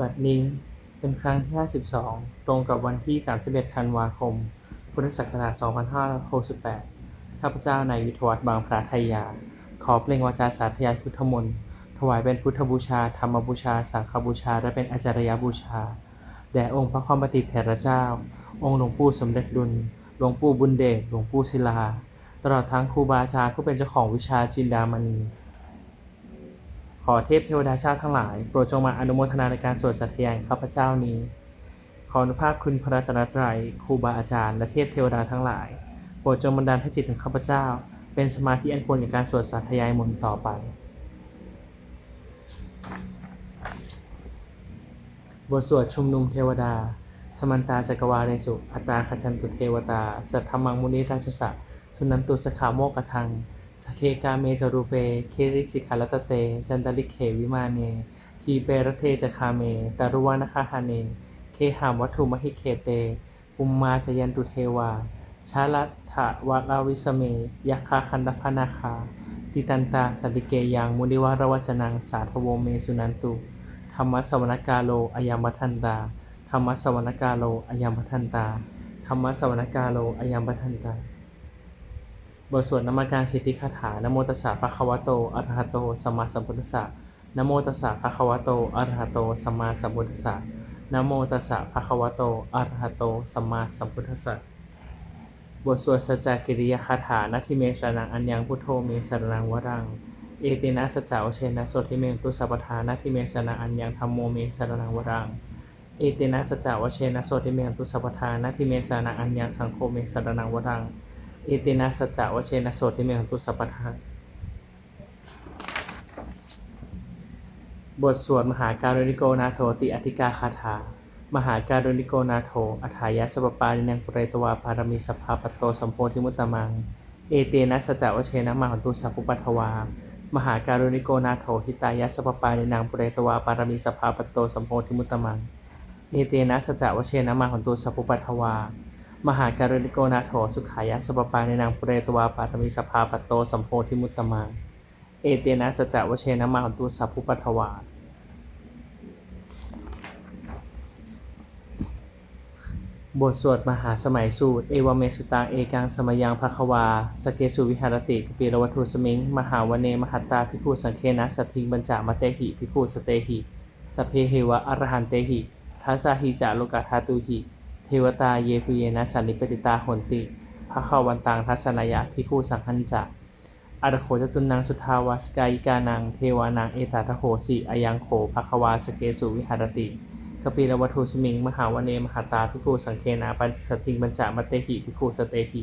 บัดนี้เป็นครั้งที่ 52 ตรงกับวันที่ 31 ธันวาคม พุทธศักราช 2568 ข้าพเจ้านายวิทวัฒน์บางพระไทยา ขอเปล่งวาจาสาธยายพุทธมนต์ ถวายเป็นพุทธบูชา ธรรมบูชา สังฆบูชา และเป็นอาจารยบูชา แด่องค์พระความปฏิเถระเจ้า องค์หลวงปู่สมเด็จดุล หลวงปู่บุญเดช หลวงปู่ศิลา ตลอดทั้งครูบาอาจารย์ผู้เป็นเจ้าของวิชาจินดามณี ขอเทพเทวดาชาติทั้งหลาย โปรดจงมาอนุโมทนาในการสวดสัตยายข้าพเจ้านี้ ขออนุภาพคุณพระรัตนตรัยครูบาอาจารย์และเทพเทวดาทั้งหลาย โปรดจงบันดาลให้จิตของข้าพเจ้า เป็นสมาธิอันควรแก่การสวดสัตยายมนต์ต่อไป บทสวดชุมนุมเทวดา สมันตาจักรวาเลสุอัตตาขจันตุเทวตา สัทธมังมุนิราชสะสุนันตุสขาโมกทัง สเคกาเมจรูเป เคริสิขาลตเต จันตลิเขวิมาเน ทีเปรเทจคาเมตารุวานาคาหาเน เคหามวัตถุมหิเคเตปุมมาจยันตุเทวา ชาลัตถะวะลาวิสเมยัคคาคันดพนาคา ติตันตาสันติเกยังมุนิวารวจนังสาธโวเมสุนันตุ ธรรมสวนกาโลอายามทันตา ธรรมสวนกาโลอายามทันตา ธรรมสวนกาโลอายามทันตา บทสวดนมัการสิทธิคาถานโมตัสสะภะคะวะโตอะระหะโตสัมมาสัมพุทธัสสะนโมตัสสะภะคะวะโตอะระหะโตสัมมาสัมพุทธัสสะนโมตัสสะภะคะวะโตอะระหะโตสัมมาสัมพุทธัสสะบทสวดสัจจกิริยคาถานาทิเมสรนังอัญญังพุทโธเมสรนังวรัง เอตินะสัจจาวเชนะโสทิเมตุสัพพทานาทิเมสรนังอัญญังธัมโมเมสรนังวรัง เอตินะสัจจาวเชนะโสทิเมตุสัพพทานาทิเมสรนังอัญญังสังโฆเมสรนังวรัง อตินะสจจะวเชนะโสติเมหันตุสัพพทาบทสวดมหาการุณิโกนาโถติอธิกาคาถา มหาการุณิโกนาโถอัฏฐายะสัพปานินังปุเรตวาปารมีสัพพาปโตสัมโพธิมุตตมัง เอเตนะสจจะวเชนะมหันตุสัพพุปัทวา มหาการุณิโกนาโถหิตายะสัพปานินังปุเรตวาปารมีสัพพาปโตสัมโพธิมุตตมัง เอเตนะสจจะวเชนะมหันตุสัพพุปัทวา มหาการุณิโกนาโถสุขายะสัพปาในนางปุเรตวาปาตมิสภาปตโตสัมโพธิมุตตมังเอเตนะสจจวเชนะมาหันตุสัพพุปัทวาบทสวดมหาสมัยสูตร เอวเมสุตังเอกังสมยังภควา สเกสุวิหารติกปีรวัตุสมิง มหาวเนมหัตตาภิกขุสังเคนะสัทิงบัญจามเตหิภิกขุสเตหิสเพเหวะอรหันเตหิทัสสาหิจาโลกาธาตุหิ เทวตาเยปุเยนะสันนิปติตาหนติภะคะวันตังทัศนายะพิคูสังหันจะอาดโขจตุนังสุทาวาสกายิกานังเทวานังเอตาทโหสิอายังโขภะควาสเกสุวิหารติกปีรวัตุสมิง มหาวเนมหาตาพิคูสังเคนาปันสติงบัญจามเตหิพิคูสเตหิ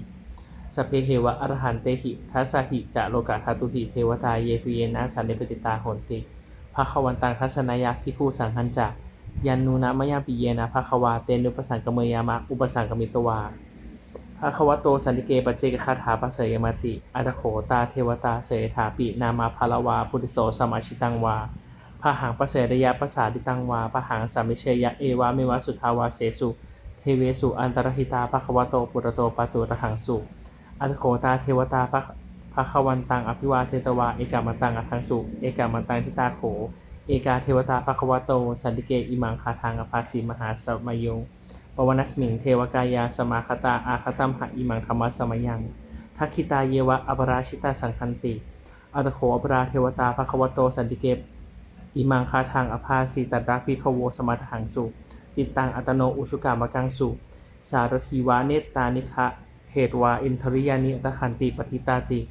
สเพเหวะอรหันเตหิทัสหิจะโลกาธาตุหิเทวตาเยปุเยนะสันนิปติตาหนติภะคะวันตังทัศนายะพิคูสังหันจะ ยันนูนะมะยาปิเยนะภะคะวาเตนุปสังกเมยามะอุปสังกมิตวาภะคะวะโตสันติเกปเจกคาถาปะเสยมติอัตโขตาเทวตาเสยถาปินามาภาลวา พุทธิโสสมาชิตังวาพะหังปะเสรยะปะสาดิตังวาพะหังสามิเชยะเอวาเมวะสุทาวาเสสุเทเวสุอันตรหิตาภะคะวะโตปุระโตปะตุระหังสุอัตโขตาเทวตาภะภะคะวันตังอภิวาเทตวาเอกามันตังอัทังสุเอกามันตังทิตาโข เอกาเทวตาภควโต สันติเกอิมังคาทางอภาสีมหาสมยงปวนัสมิงเทวกายาสมาคตาอาคตัมหะอิมังธรรมสมยังทักขิตาเยวะอปราชิตาสังคันติอัตโขอปราเทวตาภควโตสันติเกอิมังคาทางอภาสีตัดรักพิขโวสมัทหังสุจิตตังอัตโนอุชุกามกังสุสารทีวาเนตตานิคะเหตวาอินทริยานิตขันติปฏิตาติ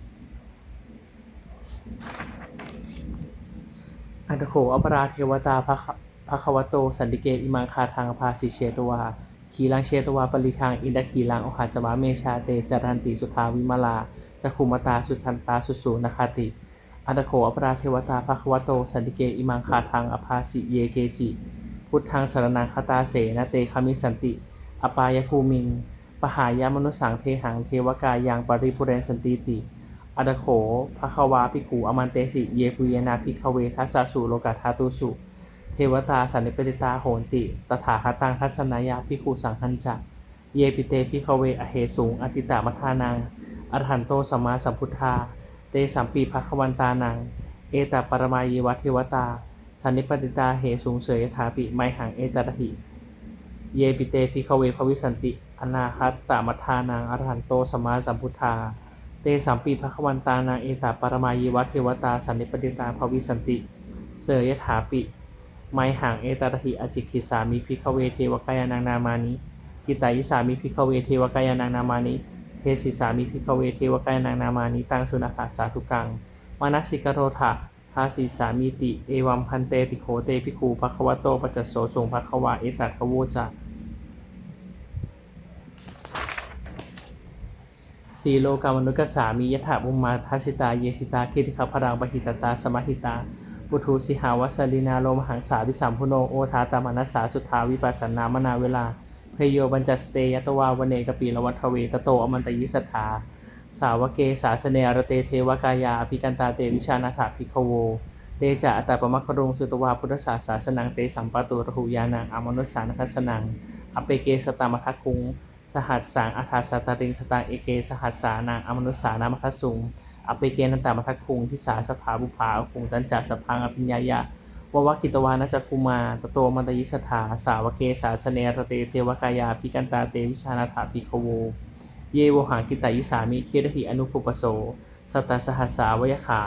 นตโขอปราเทวตาภะคะภะควะโต สันติเกอิมังคาทางภาสิเชตวาขีลังเชตวาปริคังอินดขีลังโอหาจวาเมชาเตจารันติสุทาวิมาลาจักขุมตาสุทันตาสุสูนคาติอันตโขอปราเทวตาภะควโต สันติเกอิมังคาทางอภาสิเยเกจิ พุทธังสารนังคตาเสนะเตคามิสันติ อปายภูมิง ปหายามนุสังเทหังเทวกายังปริปุเรนสันติติ อัตโขภควาภิกขุอมันเตสิ เยปุยนาภิกขเวทัสสะสุโลกาธาตุสุเทวตาสันนิปติตาโหนติ ตถาคตังทัศนายาภิกขุสังหันจักเยปิเตภิกขเวอเหสูงอติตามทานังอรหันโตสัมมาสัมพุทธา เตสัมปีภควันตานัง เอตปรมายวะเทวตา สันนิปติตาเหสูงเสยถาปิไมหังเอตระหิ เยปิเตพิคเวภวิสันติ อนาคัตตามัทานังอรหันโตสมมาสัมพุทธา เตสัมปีภควันตานังเอตาปรมายีวัตเทวตาสันนิปติตาภวิสันติ เสยถาปิไมหังเอตระหิอจิกิสามิพิคเวเทวกายานังนามานิกิตายิสามิพิคเวเทวกายานังนามานิเทศิสามิพิคเวเทวกายานังนามานิตังสุนัขสาธุกังมานัสสิกโรธาภาสีสามิติ เอวัมพันเตติโขเตภิกขุภควโตปัจจโสสงภควาเอตัตขโวจะ สีโลกามนุกสสามียถาบุมมาทัสสิตา เยสิตาคิริขพรังปหิตตา สมหิตาปุถุสิหาวัสลินาโลมหังสาวิสัมพุโนโอทาตามานัสสาสุทาวิปัสสนามนาเวลาเพโยบัญจสเตยตวาวเนกปีละวัฏเวตโตอมันตยิสถาสาวเกสาสเนอรเตเทวกายาภิกันตาเตวิชานาถาภิกขโวเตจะอัตปมะครุงสุตวาพุทธศาสาสนังเตสัมปตุรหุยานังอมนุสสานัคสนังอเปเกสตามทัคคุง สหัสสังอาทาสตาริงสตังเอเก สหัสสานังอมนุสานามทัสสุงอเปเกนันตามทัคคุงทิสาสภาบุภาคุงตันจัสพังอภิญญายะววคิตวานัจจคุมาตโตมันตยิสถาสาวเกสาสเนรเตเทวกายาภิกันตาเตวิชานาถาภิกขโวเยวหังกิตายิสามิเครหิอนุปุปโสสตตสหัสสาวยขา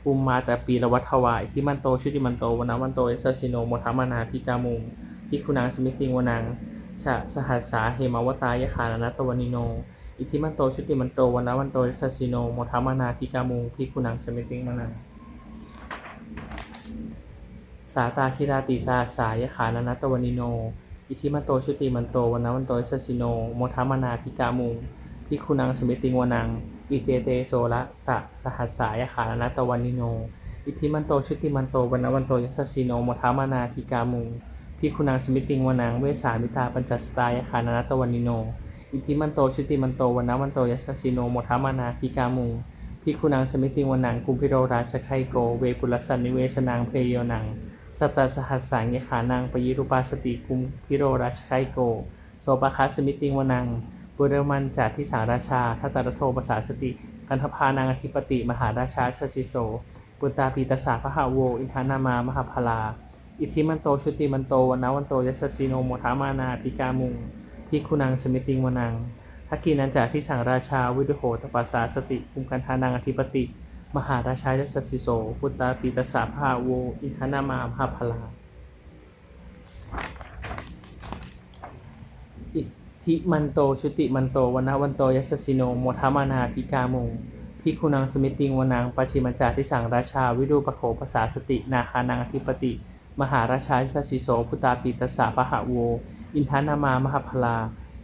ภูมิมาแต่ปีละวัฏวายที่มันโตชุติมันโตวนาวันโตเอสสิโนโมทามานาพิกามุงพิคุนังสมิติงวนัง ชะสหัสสาเหมาวตายขานนัตวนิโน อิทิมันโตชุติมันโตวันาวันโตเอสสิโนโมทามานาพิกามุงพิคุนังสมิติงวนังสาตาคิราติสาสายขานนัตตวนิโน อิทิมันโตชุติมันโตวันนาวันโตเอสสิโนโมทามานาพิกามุงพิคุนังสมิติงวนังอิเจเตโซละสะสหัสสายขานาตวนิโนอิทิมันโตชุติมันโตวันนวันโตยัสสิโนโมทามานาทิกามุง พิคุนังสมิติงวนังเวสามิตาปัญจสตายขานาตวันิโน อิทิมันโตชุติมันโตวันนวันโตยัสสิโนโมทามานาทิกามุงพิคุนังสมิติงวนังกุมพิโรราชไคโกเวปุลสันนิเวชนางเพโยนังสัตตสหัสสังยขานังปยิรุปาสติกุมพิโรราชไคโกโสปคัสสมิติงวนังบุรมันจากที่สาราชาทัตตรโทปสาสติกันทพานังอธิปติ มหาราชาสสิโสปุตตาปีตสาพหาโว อินทานามามหาพลา อิทิมันโตชุติมันโตวันนาวันโตยัสสสิโนโมทามานาปิกามุงพิคุนังสมิติงวนังทักกีนันจากที่สั่งราชาวิดุโหตปัสสาสติคุมกันทานังอธิปติ มหาราชายัสสิโสปุตตาปีตสาพหาโว อินทานามามหาพลาอิทิมันโตชุติมันโตวันนาวันโตยัสสิโนโมทามานาพิกามุงพิคุนังสมิติงวนังปัจฉิมัญจาทิสังราชาวิรูปโขภาษาสติ นาคานังอธิปติ มหาราชายัสสิโสพุตาปิตสาพหะโว อินทานามามหาพลา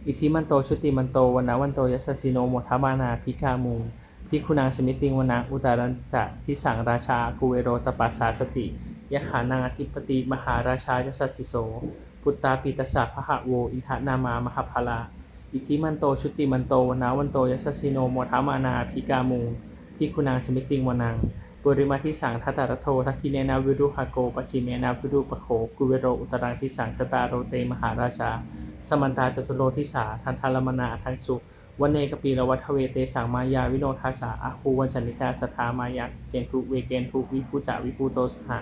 อิทธิมันโตชุติมันโตวันนาวันโตยัสสิโนโมทามานาพิกามุงพิคุนังสมิติงวนังอุตารัญจะทิสังราชากุเวโรตปัสสาสติยะขานังอธิปติมหาราชายัสสิโสพุตตาปิตสาพหะโว อินทานามามหาพลา อิทธิมันโตชุติมันโตวันนาวันโตยัสสิโนโมทามานาพิกามุงพิคุนังสมิติงวนัง ปุริมาทิสังทัตตารโททักคิเนนาวิรุหะโกปชิเมนาวิรุปโขกุเวโรอุตรังทิสังจตาโรเตมหาราชา สมันตาจตุโลทิสาทันทารมนาทันสุวันเนกปีละวัฏเวเตสังมายาวิโนทาสาอาคูวันชันนิกาสถามายาเกณทุเวเกณทุวิภูจาวิภูโตสหะ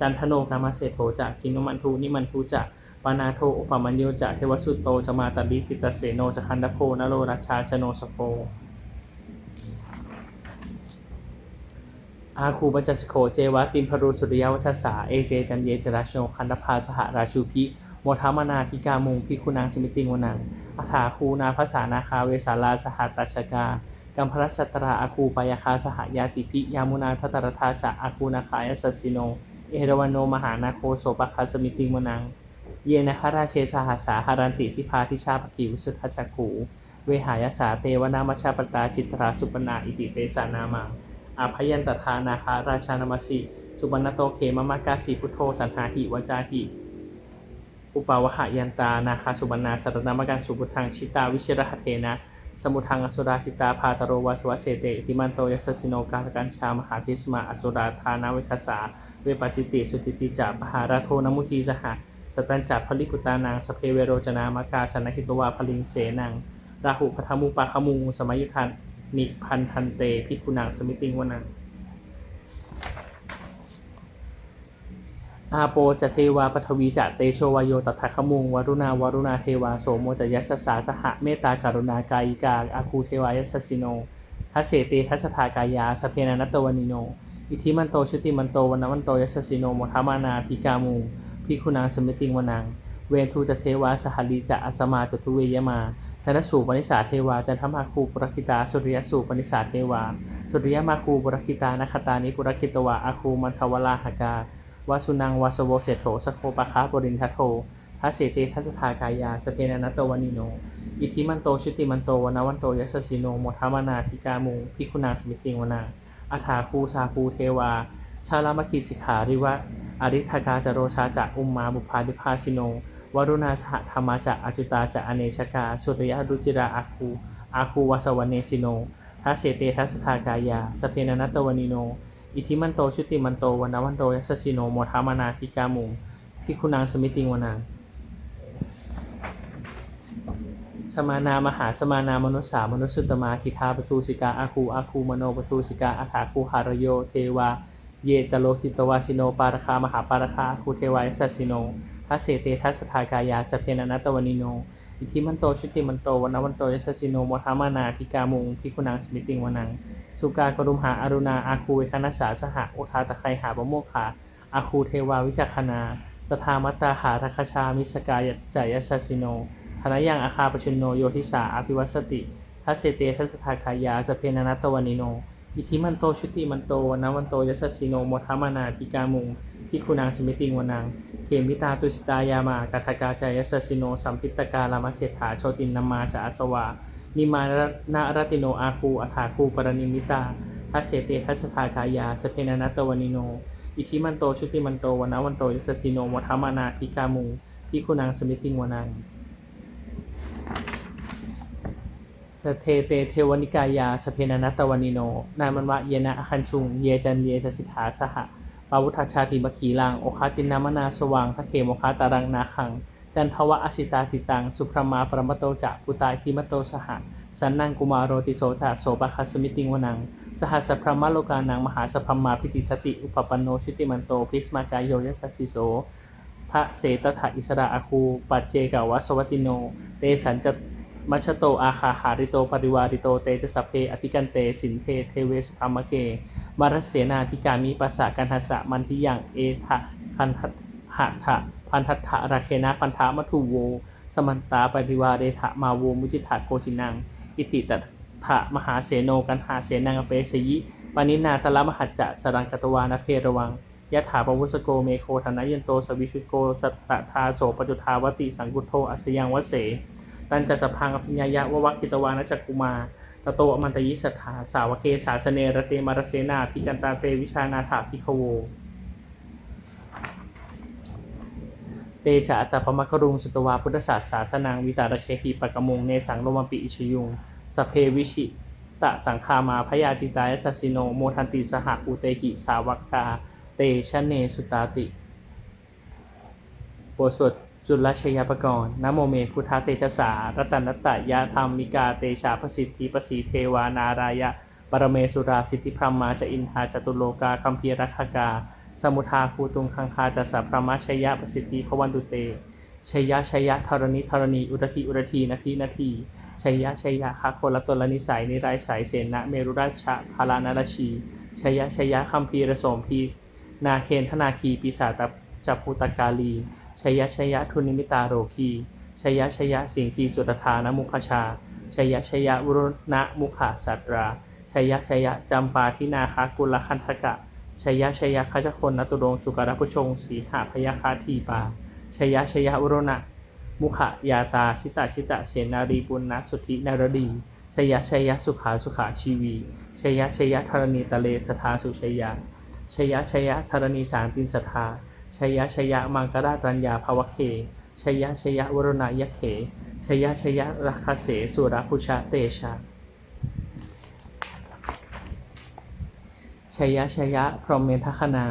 จันทโนกามาเศโธจะกินนมันทุนิมันทุจะปานาโทอุปมัญโยจะเทวสุตโตจะมาตัดดิติตเสโนจะคันดโพนโรราชาชโนสโพ อาคูปัญจสโค เจวะติมพรุสุริยวัชสา เอเจจันเยจราชโนคันดพาสหราชูพิโมทามนาพิกามุงพิคุนังสมิติงวนังอัฐาคูนาภาษานาคาเวสาลาสหตัชกากัมพรัสสตราอาคูปายาคาสหยาติพิยามุนาทัตรธาจะอาคูนาคายสสสิโน เอรวันโนมหานาโคโสปคาสมิติงวนัง เยนะคาราเชสหัสาหารันติทิพาทิชาปกิวสุทธจักขูเวหายสาเตวนามชาปตาจิตราสุปนาอิติเตสานามัง อาพยันตทานาคาราชานามสิสุบรรณโตเขมมากาสีพุทโธสันหาหิวจาหิอุปาวหายันตานาคาสุบรรณาสัตนามกังสุบุทังชิตาวิเชรหเทนะ สมุทังอสุราสิตาพาตโรวาสวะเสเตติมันโตยัสสิโนกาตกันชามหาทิสมาอสุราธานาเวคสาเวปจิติสุติติจาปหาราโทนมุจีสหะสตันจัพลิกุตานางสเพเวโรจนามากาชนะหิตวาพลิงเสนังราหุพัทมุปาคมุงสมัยุทัน นิพันทันเตพิกุนังสมิติงวนัง อาโปจะเทวาปฐวีจะเตโชวายโยตถาคมุงวรุณาวรุณาเทวาโสโมจยัสสาสหะเมตตาการุณากายิกาอาคูเทวายัสสิโนทัสเสเตทัสสทากายาสเพนานัตตวนิโน อิทิมันโตชุติมันโตวันวันโตยัสสิโนโมทามานาพิกามูพิคุณางสมิติงวนัง เวนทูจะเทวาสหลีจะอสมาจตุเวยมา ธนสูปนิสาเทวาจันทมาคูปุรคิตา สุริยสูปนิสาเทวา สุริยมาคูปุรคิตานคตานิปุรคิตวาอาคูมันทวลาหกาวาสุนังวาสโวเสโถสโคปะคาบรินทัโททัสเสเตทัสสทากายา สเพนนัตตวนิโน อิทิมันโตชุติมันโตวันวันโตยัสสิโนโมทามานาพิกามูพิคุณาสมิติงวนาอาถาคูสาคูเทวา ชาลามคีสิกขาริวะอริธากาจโรชาจะอุมมาบุพาดิภาสิโน วรุณาสหธรรมาจะอจุตาจะอเนชกา สุริยรุจิราอาคูอาคูวาสวเนสิโนทัสเสเตทัสทากายา สเพนานัตตวนิโน อิทิมันโตชุติมันโตวันวันโตยัสสิโนโมทามานาพิกามุงพิคุณางสมิติงวนัง สมานามหาสมานามนุษสามนุษสุตมาคิทาปทูสิกาอาคูอาคูมโนปทูสิกาอาถาคูหารโย เทวา เยตโลหิตวาสิโน ปารคามหาปารคาคูเทวายสัสสิโน ทัสเสเตทัสสทากายาสเพนานัตตวนิโน อิทิมันโตชุติมันโตวันวันโตยัสสิโนโมทามานาพิกามุงพิคุณางสมิติงวนัง สุกากรุมหาอารุณาอาคูเวคนัสาสหะอุทาตะไคหาบโมกขาอาคูเทวาวิจักขนาสทามัตตาหาทคชามิสกายจายสัสสิโนธนยังอาคาปชุนโนโยทิสาอภิวัสติทัสเสเตทัสสทากายาสเพนานัตตวนิโน อิทิมันโตชุติมันโตวันวันโตยัสสิโนโมทามานาพิกามุง พิคุณางสมิติงวนัง เขมิตาตุสตายามากาทกาจายัสสสิโน สัมพิตกาลามเสถาโชตินนามาจาอาสวา นิมานนารติโนอาคูอัฐาคูปรณิมิตาทัสเสเตทัสสทากายา สเพนานัตตวนิโน อิทิมันโตชุติมันโตวันวันโตยัสสิโนโมทามานาพิกามุงพิคุณางสมิติงวนังสเทเตเทวนิกายา สเพนานัตตวนิโน นามันวะเยนะอคันชุง เยจันเยสสิทธาสหะ ปาวุทชาติมขีลัง โอคาตินามนาสว่างทะเขโมคาตารังนาคัง จันทวะอชิตาติตัง สุพรมาปรมโตจะปุตาทิมโตสหะสันนังกุมารโรติโสตะโสปคัสมิติงวนัง สหัสพรหมโลกานังมหาสพรมาพิติทติ อุปปันโนชุติมันโตพิสมากายโยยัสสสิโสทะเสตถะอิสระอาคูปัจเจกาวะสวัติโน เตสันจะมัชโตอาคาหาริโตปริวาริโตเตจะสัพเพอภิกันเตสินเทเทเวสุภามเก มารเสนาธิกามิปัสสะกันทัสะมันทิยังเอทะคันทัตหะทะพันทัตถะราเคนะพันธะมัทุโว สมันตาปริวาเรทะมาโวมุจิตถะโกชินัง อิติตถะมหาเสโนกันหาเสนังอเปสยิปานินาตละมหัจจะสรังกตวานะเพระวังยะถาปวุสโกเมโคธนายันโตสวิชุโกสัตตทาโสปจุทาวติสังกุโทอัสยังวเส ตันจัสพังอภิญญายะววัคคิตวานะจักกุมา ตโตอมันตยิสัทธาสาวกเกสาสเนรเตมารเสนาพิกันตาเตวิชานาถาพิคโว เตจะอัตตปมะครุงสุตวาพุทธศาสสาสนังวิตารเคหิปะกมงเนสังโลมปิอิชยุงสเพวิชิตะสังคามาพยาติตายสัสสิโนโมทันติสหอุเตหิสาวักกา เตชะเนสุตาติบทสวด จุลชยปกรณ์นโมเมพุทธเตชะสารัตนัตตยะธรรมมิกาเตชาพสิทธิปสีเทวานารายะปรเมสุราสิทธิพรหมาจะอินทาจตุโลกาคัมพีรักกา สมุทาภูตุงคังคาจัสสะพรมชยะประสิทธิพวันตุเตชยะชยะธรณิธรณีอุรทีอุรทีนาทีนาทีชยะชยะคาโคละตลนิสัยนิไรสายเสนะเมรุราชะพาลานารชีชยะชยะคัมพีรสมพี นาเคนธนาคีปีศาจจัพุตกาลี ชยะชยะทุนิมิตาโรคีชยะชยะสิงคีสุตธานมุขชาชยะชยะวุรณะมุขาสัตราชยะชยะจำปาทินาคากุลคันธกะชยะชยะขจคนนตุรงสุการพุชงสีหาพยาคาทีปาชยะชยะอุรณะมุขยาตาชิตาชิตะเสนารีปุณณสุธินารดีชยะชยะสุขาสุขาชีวีชยะชยะธรณีตะเลสทาสุชยะชยะชยะธรณีสารตินสทา ชยะชยะมังกราตัญญาภวเค ชยะชยะวรณายเข ชยะชยะรัคเสสุรพุชะเตชะชยะชยะพรหมเมทคณา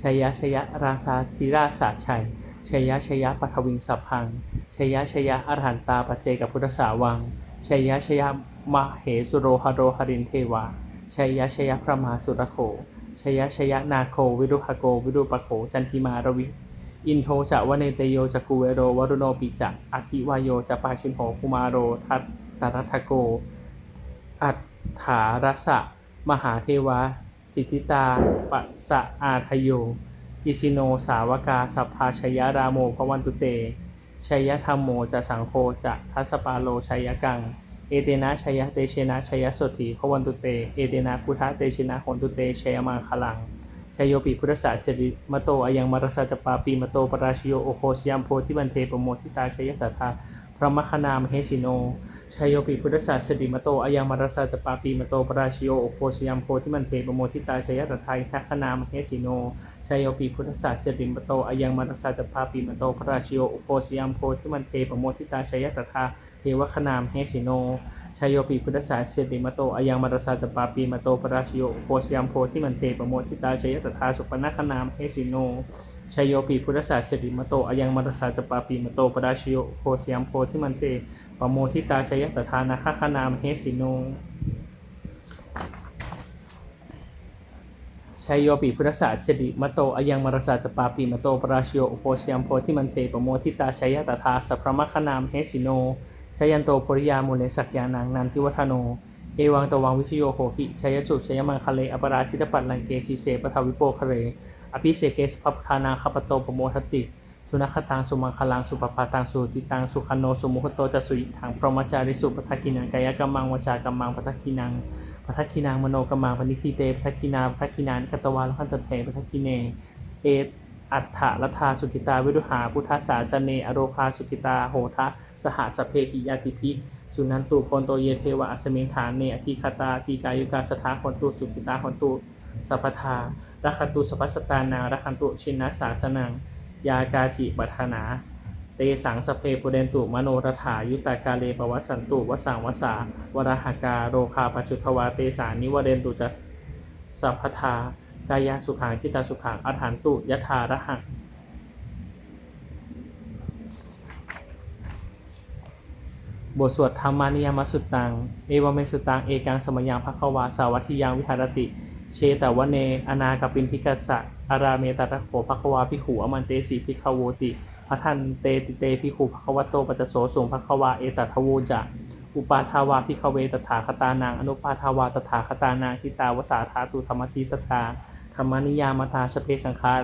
ชยะชยะราชาธิราชสาชัยชยะชยะปัทวิงสัพพังชยะชยะอรหันตาปเจกับพุทธสาวังชยะชยะมเหสุโรหโรหรินเทวาชยะชยะพระมหาสุรโข ชยชยนาโค วิรุหโก วิรุปโข จันทิมารวิ อินโทจะวเนเตโยจะกุเวโรวรุโนปิจะอาคิวายโยจะปาชินโหคุมาโร ทัตตรัทโก อัฏฐารสะ มหาเทวาสิทธิตาปะสะอาทโย อิชิโนสาวกาสัพพาชยรามโมพวันตุเตชัยธรรมโมจะสังโฆจะทัสปาโลชัยกัง เอเตนะชัยเตเชนะชัยสถีพวันตุเต เอเตนะพุทธเตเชนะหนตุเตชัยมังคลังชัยโยปิพุทธศาสริมโตอายังมารสาจปาปีมโตปราชโยโอโคชยามโพธิบันเทปโมทิตาชัยตถาพระมคณามเหสิโนชัยโยปิพุทธศาสริมโตอายังมารสาจปาปีมโตปราชโยโอโคชยามโพธิบันเทปโมทิตาชัยตถาทัคคณามเหสิโนชัยโยปิพุทธศาสริมโตอายังมารสาจปาปีมโตปราชโยโอโคชยามโพธิมันเทปโมทิตาชัยตถา เทวคณามเหสิโนชัยโยปิพุทธศาสสิริมโตอายังมารสาจปาปีมโตปราชโยโคชยามโพธิมันเทปโมทิตาชัยตถาสุปนคณามเหสิโนชัยโยปิพุทธศาสสิริมโตอายังมารสาจปาปีมโตปราชโยโคชยามโพธิมันเทปโมทิตาชัยตถานาคคณามเหสิโนชัยโยปิพุทธศาสสิริมโตอายังมารสาจปาปีมโตปราชโยอุโคชยามโพธิมันเทปโมทิตาชัยตถาสัพพมคณามเฮสิโน ชยันโตภริยามุเลสักยานังนันทิวัฒโน เอวังตวังวิชโยโหหิชัยสุชัยมังคะเลอปราชิตปัตลังเกสิเสปทาวิโปคะเร อภิเศกเกสภพทานาคปโตปโมทติ สุนัขตังสุมังคลังสุปปาตังสุติตังสุขโนสุมุขโตจะสุยิทังพรหมจาริสุปทักกินังกายกรรมังวจากรรมังปทักกินังปทักขินางมโนกมังปณิทิเตปทักขินาปทักขินานกตวาลขันตเถปทักขิเน เอ อัฏฐรัฐาสุกิตาวิรุหาพุทธศาสเน อโรคาสุกิตาโหทะสหสเพหิยาติพิสุนันตุพนโตเยเทวะอัสมิงฐานเนอธิคตาทีกายุกาสถาคนตุสุกิตาคนตุสัพพทารักขันตุสัพสตานารักันตุชินนัสสาสนัง ยากาจิปัฏฐานา เตสังสเพปุเรนตุมโนรถายุตากาเลปวัสสันตุวสังวสาวรหากาโรคาปัจจุทวาเตสานิวเรนตุจัสสัพพทา กายาสุขังจิตตาสุขังอัฐานตุยถาระหังบทสวดธรรมานิยมสุตตัง เอวเมสุตัง เอกังสมยังภควาสาวัตถิยังวิหารติ เชตวเน อนาคปินทิกัสสะอาราเมตตะโขภควาพิขูอมันเตสีพิขโวติพระทันเตติเตพิขุภควโตปัจจโสสุงภควาเอตัทโวจะ อุปาทาวาพิขเวตถาคตานังอนุปาทาวาตถาคตานังทิตาวสาธาตุธรรมทิตตา รรมานิยามตาสเพสังคา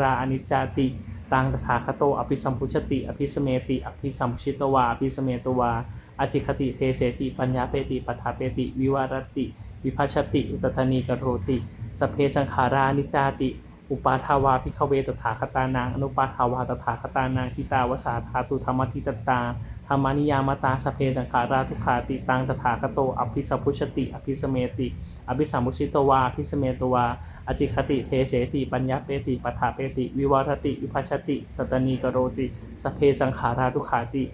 ราอนิจจาติตังตถาคโตอภิสัมพุชติ อภิสเมติ อภิสัมพุชิตวาอภิสเมตวาอจิคติเทเสติปัญญาเปติปัฏฐาเปติ วิวารติ วิภัชติ อุตตนีกโรติสเพสังขารานิจจาติ อุปาทาวาพิขเวตถาคตานังอนุปาทาวาตถาคตานังทิตาวสาธาตุธรรมทิตตาธรรมานิยามตาสเพสังขาราทุขาติตังตถาคโตอภิสัมพุชติ อภิสเมติ อภิสัมพุชิตวาอภิสเมตวา อจิคติเทเสติปัญญาเปติปัฏฐาเปติ วิวารติ วิภัชติตตนีกโรติสเพสังขาราทุขาติ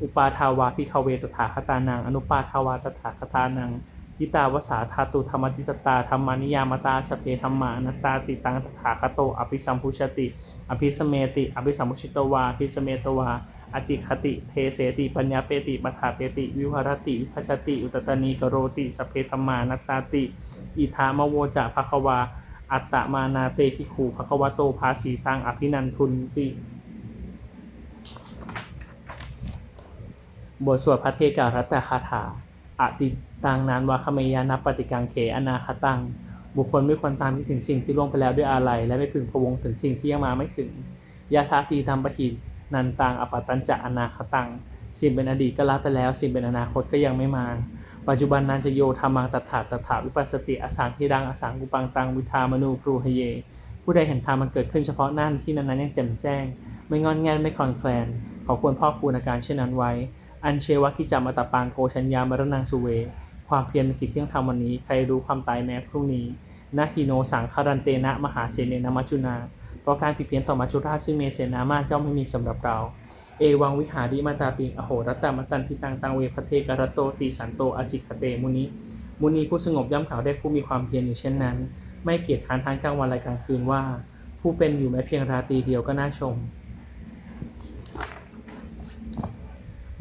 อุปาทาวาพิขเวตถาคตานังอนุปาทาวาตถาคตานังทิตาวสาธาตุธรรมติตตาธรรมานิยามตาสเพธรรมานัตตาติตังตถาคโตอภิสัมพุชติ อภิสเมติ อภิสัมพุชิตวาอภิสเมตวาอจิคติ เทเสติปัญญาเปติปัฏฐาเปติ วิวหรติวิภัชติ อุตตนีกโรติสเพธรรมานัตตาติ อิทามโวจะภควา อัตตมานาเตภิกขุภควโตภาสีตังอภินันทุนติบทสวดพระเทการัตตคาถาอติตังนานวาคเมยานัปปฏิกังเขอนาคตัง บุคคลไม่ควรตามที่ถึงสิ่งที่ล่วงไปแล้วด้วยอาลัยและไม่พึงพวงถึงสิ่งที่ยังมาไม่ถึงยาทาตีตามปะหินันตังอปตัญจะอนาคตัง สิ่งเป็นอดีตก็ละไปแล้ว สิ่งเป็นอนาคตก็ยังไม่มา ปัจจุบันนันจะโยธรรมังตถาตถาวิปัสสติอสังทิรังอสังกุปังตังวิทามนูครูหเย ผู้ใดเห็นธรรมมันเกิดขึ้นเฉพาะนั่นที่นั้นๆยังแจ่มแจ้ง ไม่งอนแงนไม่คลอนแคลนขอควรพ่อคูณอาการเช่นนั้นไว้ อันเชวะกิจามตปังโกชัญญามรณังสุเว ความเพียรเป็นกิจที่ต้องทำวันนี้ใครรู้ความตายแม้พรุ่งนี้นาฮิโนสังคารันเตนะมหาเสเนนมัจจุนา เพราะการผิดเพี้ยนต่อมัจจุราชซึ่งเมเสนามากย่อมไม่มีสำหรับเรา เอวังวิหาริมาตาปิง อโหรัตตมตันทิตังตังเวพเทกรโตติสันโตอจิคเตมุนิมุนีผู้สงบย่อมกล่าวได้ผู้มีความเพียรอยู่เช่นนั้น ไม่เกียจค้านทั้งกลางวันและกลางคืนว่า ผู้เป็นอยู่แม้เพียงราตรีเดียวก็น่าชม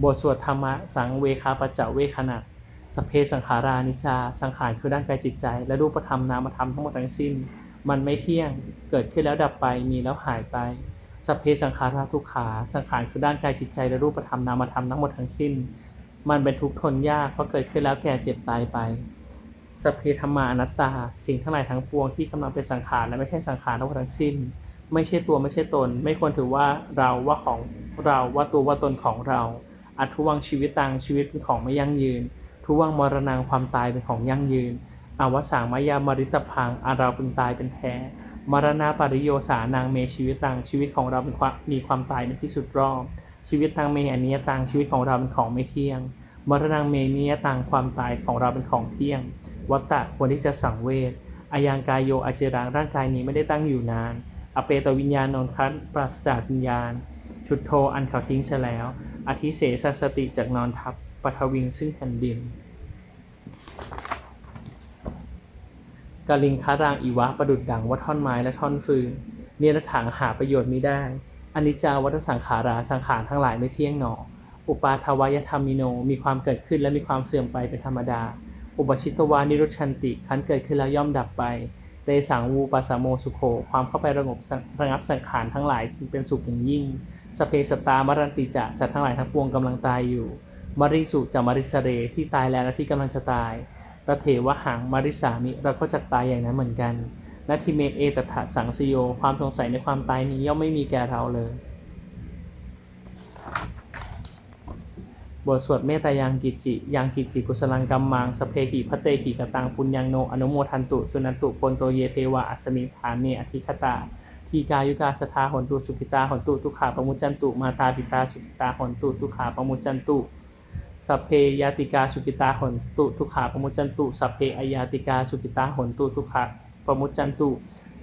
บทสวดธรรมะสังเวคาปจจเวขณะสเพสังขารานิจจาสังขารคือด้านกายจิตใจ และรูปธรรมนามธรรมทั้งหมดทั้งสิ้น มันไม่เที่ยงเกิดขึ้นแล้วดับไปมีแล้วหายไป สัพเพสังขาราทุกขาสังขารคือด้านกายจิตใจและรูปธรรมนามธรรมทั้งหมดทั้งสิ้น มันเป็นทุกข์ทนยากเพราะเกิดขึ้นแล้วแก่เจ็บตายไปสัพเพธรรมาอนัตตา สิ่งทั้งหลายทั้งปวงที่กำลังเป็นสังขารและไม่ใช่สังขารทั้งหมดทั้งสิ้น ไม่ใช่ตัวไม่ใช่ตน ไม่ควรถือว่าเราว่าของเราว่าตัวว่าตนของเรา อัทุวังชีวิตตังชีวิตเป็นของไม่ยั่งยืน ทุวังมรณงความตายเป็นของยั่งยืนอวสางมายามริตพังอาเราเป็นตายเป็นแท้ มรณาปริโยสานางเมชีวิตตังชีวิตของเราเป็นความมีความตายเป็นที่สุดรอบ ชีวิตตังเมอนิยตังชีวิตของเราเป็นของไม่เที่ยง มรณงเมนิยตังความตายของเราเป็นของเที่ยง วัตตะควรที่จะสังเวชอายังกายโยอาเจรังร่างกายนี้ไม่ได้ตั้งอยู่นาน อเปตวิญญาณนนคันปราศจากวิญญาณ ชุดโทอันเขาทิ้งเสียแล้วอธิเสสสติจากนอนทับปทวิงซึ่งแผ่นดิน กาลิงคารางอีวะประดุดดังว่าท่อนไม้และท่อนฟืนเนรถังหาประโยชน์ไมิได้อนิจจาวัฏสังขาราสังขารทั้งหลายไม่เที่ยงหนอ อุปาทวายธรรมิโน มีความเกิดขึ้นและมีความเสื่อมไปเป็นธรรมดา อุปชิตวานิรุชันติคันเกิดขึ้นแล้วย่อมดับไป เตสังวูปัสโมสุโข ความเข้าไประงบสังระงับสังขารทั้งหลายจึงเป็นสุขอย่างยิ่ง สเพสตามรันติจะสัตว์ทั้งหลายทั้งปวงกำลังตายอยู่ มริสุจะมริสเรที่ตายแล้วและที่กำลังจะตาย ตเถวหังมาริสามิเราก็จะตายอย่างนั้นเหมือนกันนาทิเมเอตถะสังสโย ความสงสัยในความตายนี้ย่อมไม่มีแก่เราเลย บทสวดเมตายังกิจิยังกิจิกุสลังกัมมังสเพหิพระเตหิกตังปุญญังโนอนุโมทันตุสุนันตุปนโตเยเทวะอัสมิฐานเนอธิคตาทีกายุกาสทาหนตุสุขิตาหนตุทุขาปมุจจันตุมาตาปิตาสุขิตาหนตุทุขาปมุจจันตุ สัพเพยาติกาสุขิตาหนตุทุกขาปมุจจันตุ สัพเพอยาติกาสุขิตาหนตุทุกขาปมุจจันตุ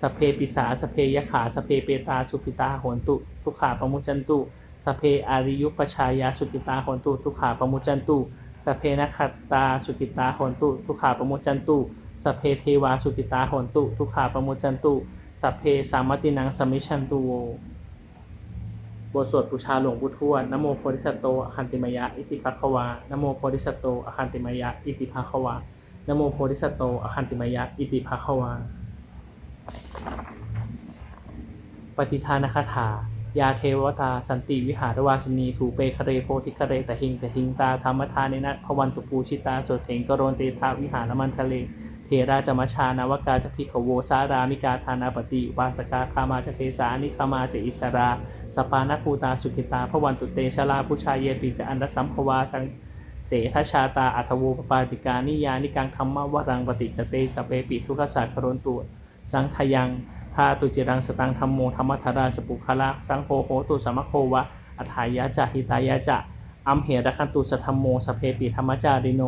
สัพเพปิสาสัพเพยขาสัพเพเปตาสุขิตาหนตุทุกขาปมุจจันตุสัพเพอาริยุปชายาสุขิตาหนตุทุกขาปมุจจันตุ สัพเพนัคขตาสุขิตาหนตุทุกขาปมุจจันตุ สัพเพเทวาสุขิตาหนตุทุกขาปมุจจันตุ สัพเพสามตินังสมิชันตุโว บทสวดบูชาหลวงปู่ทวดนโมโพธิสัตโตอคันติมยะอิติภควานะโมโพธิสัตโตอคันติมยะอิติภควานะโมโพธิสัตโตอคันติมยะอิติภควาปฏิทานคาถายาเทวตาสันติวิหารวาสนีถูเปคเรโพธิคเรตหิงตหิงตาธรรมทานเนนะพวันตุปูชิตาโสเถงกโรนเตทาวิหารมันทะเล เทราจมชานาวกาจะพิขโวสารามิกาธานาปติวาสกาคามาจะเทสานิคามาจะอิสรา สปานาภูตาสุขิตาพวันตุเตชลาผู้ชายเยปิจะอันรสัมภวาสังเสทชาตาอัทโวปปาติกานิยานิกังธรรมวรังปฏิจเตสเปปิทุกขสัจครนตุสังขยังทาตุจิรังสตังธรรมโมธรรมธาราจปุคละสังโฆโหตุสมมโควะอัฏฐายะจะหิตายะจะอัมเหระคันตุสธรรมโมสเพปิธรรมจาริโน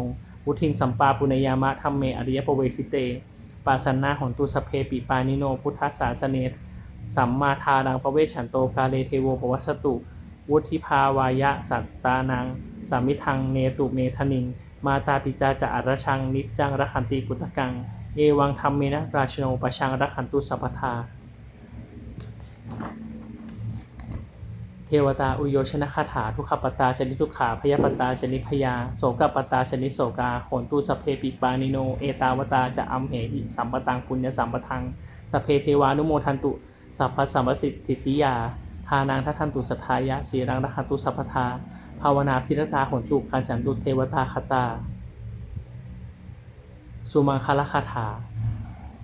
วุทิงสัมปาปุณยามะธรรมเมอริยปเวทิเต ปาสันนาหนตุสเพปิปานิโนพุทธศาสเนสัมมาทารังพระเวชฉันโตกาเลเทโวปวัสตุ วุธิภาวายะสัตตานังสามิทังเนตุเมทนิง มาตาปิตาจะอัรชังนิจจังรักขันติกุตกัง เอวังธรรมเมนะราชโนปชังรักขันตุสัพพทา เทวตาอุโยชนะคาถา ทุกขปตตาชนิทุกขาพยาปตาชนิพยาโสกปตาชนิโสกาโหนตุสเพปิปานิโน เอตาวตาจะอัมเหหิสัมปตังปุญญสัมปทังสเพเทวานุโมทันตุสัพพสัมปสิทธิยา ทานางทัทันตุสัทายะสีรังรักขันตุสัพพทาภาวนาพิรตาโหนตุคันฉันตุเทวตาคตา สุมังคลคาถา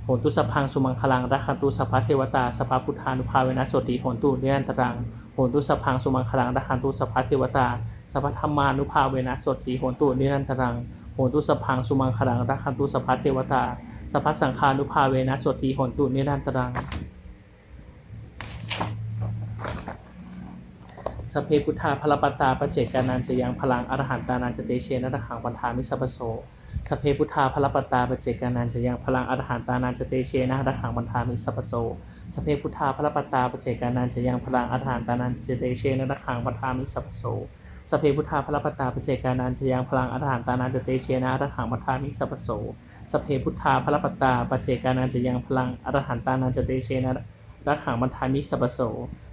โหนตุสพังสุมังคลังรักขันตุสัพพะเทวตาสัพพุทธานุภาเวนะสติโหนตุเนรันตรัง โหนตุสพพังสุมังคลังรักขันตุสัพพะเทวตาสัพพะธรรมานุภาเวนะสติโหนตุเนรันตรังโหนตุสพพังสุมังคลังรักขันตุสัพพะเทวตาสัพพะสังฆานุภาเวนะสติโหนตุเนรันตรังสเพพุทธาพลปตาปเจกานันจะยังพลังอรหันตานันจะเตเชนะตะขังวันทามิสัพโส สเพพุทธาพลปตาปเจกานันจะยังพลังอรหันตานันจะเตเชนะตะขังวันทามิสัพโสสเพพุทธาพลปตาปเจกานันจะยังพลังอรหันตานันจะเตเชนะตะขังวันทามิสัพโสสเพพุทธาพลปตาปเจกานันจะยังพลังอรหันตานันจะเตเชนะตะขังวันทามิสัพโสสเพพุทธาพลปตาปเจกานันจะยังพลังอรหันตานันจะเตเชนะตะขังวันทามิสัพพโส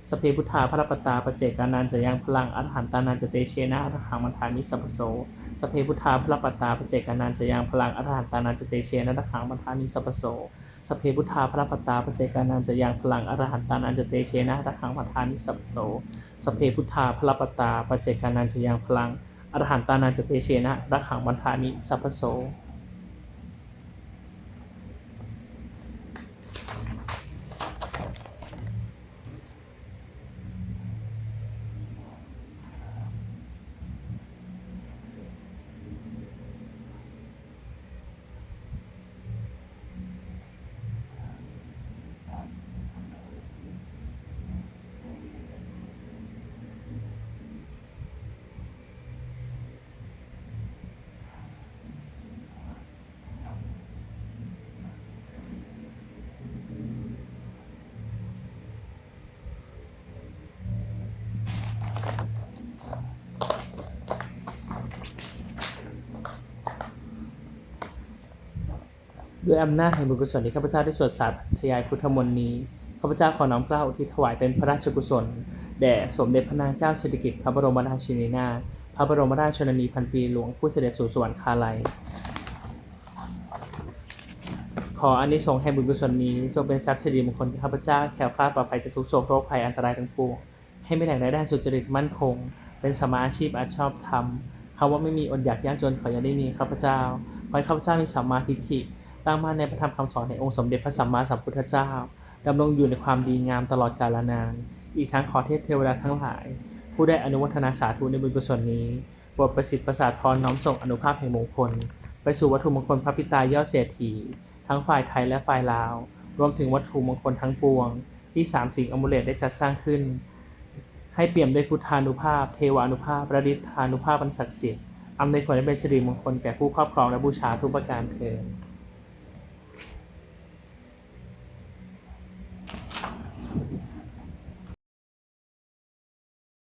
สเพพุทธาพระปตตาปเจกานันจะยังพลังอรหันตานันจะเตเชนะอรหังมันทามิสัพพโสสเพพุทธาพระปตตาปเจกานันจะยังพลังอรหันตานันจะเตเชนะอรหังมันทามิสัพพโสสเพพุทธาพระปัตตาปเจกานันจะยังพลังอรหันตานันจะเตเชนะระขังพันทานิสัพพโสสเพพุทธาพระปัตตาปเจกานันจะยังพลังอรหันตานันจะเตเชนะระขังพันทานิสัพพโส ด้วยอำนาจแห่งบุญกุศลที่ข้าพเจ้าได้สวดสาธยายพุทธมนต์นี้ข้าพเจ้าขอน้อมเกล้าอุที่ถวายเป็นพระราชกุศลแด่สมเด็จพระนางเจ้าสิริกิติ์พระบรมราชินีนาถพระบรมราชชนนีพันปีหลวงผู้เสด็จสู่สวรรคาลัย ขออานิสงส์แห่งบุญกุศลนี้จงเป็นทรัพย์สิริมงคลที่ข้าพเจ้าแคล้วคลาดปลอดภัยจากทุกโศกโรคภัยอันตรายทั้งปวงให้ไม่แหล่งรายได้สุจริตมั่นคง เป็นสมาอาชีพอาชอบธรรมคำว่าไม่มีอดอยากยากจนขออย่าได้มีข้าพเจ้าขอให้ข้าพเจ้ามีสัมมาทิฏฐิ ตั้งมั่นในพระธรรมคำสอนในองค์สมเด็จพระสัมมาสัมพุทธเจ้าดำรงอยู่ในความดีงามตลอดกาลนาน อีกทั้งขอเทพเทวดาทั้งหลาย ผู้ได้อนุโมทนาสาธุในบุญกุศลนี้โปรดประสิทธิ์ประสาทรน้อมส่งอนุภาพแห่งมงคล ไปสู่วัตถุมงคลพระพิตายอดเศรษฐี ทั้งฝ่ายไทยและฝ่ายลาว รวมถึงวัตถุมงคลทั้งปวง ที่สามสิ่งอมุเลตได้จัดสร้างขึ้น ให้เปี่ยมด้วยพุทธานุภาพ เทวานุภาพประดิษฐานุภาพอันศักดิ์สิทธิ์อำนวยผลให้เป็นสิริมงคลแก่ผู้ครอบครองและบูชาทุกประการเทอ